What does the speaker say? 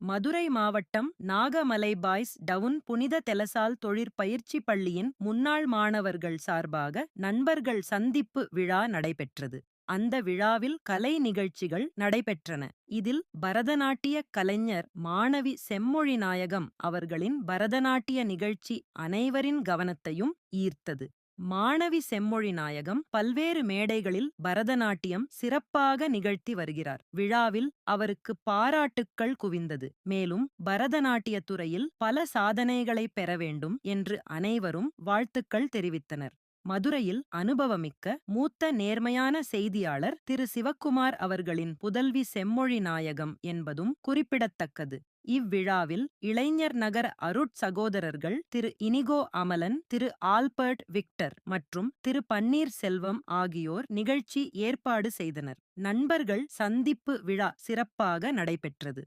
மதுரை மாவட்டம் Nagamalai boys down புனித தெலசால் தொழிற்பயிற்சி பள்ளியின் முன்னாள் மாணவர்கள் சார்பாக நண்பர்கள் சந்திப்பு விழா நடைபெற்றது. அந்த விழாவில் கலை நிகழ்ச்சிகள் நடைபெற்றன. இதில் பரதநாட்டிய கலைஞர் மாணவி செம்மொழி நாயகம் அவர்களின் பரதநாட்டிய நிகழ்ச்சி அனைவரின் கவனத்தையும் ஈர்த்தது. மாணவி செம்மொழி நாயகம் பல்வேறு மேடைகளில் பரதநாட்டியம் சிறப்பாக நிகழ்த்தி வருகிறார். விழாவில் அவருக்கு பாராட்டுக்கள் குவிந்தது. மேலும் பரதநாட்டிய துறையில் பல சாதனைகளை பெற வேண்டும் என்று அனைவரும் வாழ்த்துக்கள் தெரிவித்தனர். மதுரையில் அனுபவமிக்க மூத்த நேர்மையான செய்தியாளர் திரு. சிவக்குமார் அவர்களின் புதல்வி செம்மொழி நாயகம் என்பதும் குறிப்பிடத்தக்கது. இவ்விழாவில் இளைஞர் நகர் அருட் சகோதரர்கள் திரு இனிகோ அமலன் திரு ஆல்பர்ட் விக்டர் மற்றும் திரு பன்னீர் செல்வம் ஆகியோர் நிகழ்ச்சி ஏற்பாடு செய்தனர். நண்பர்கள் சந்திப்பு விழா சிறப்பாக நடைபெற்றது.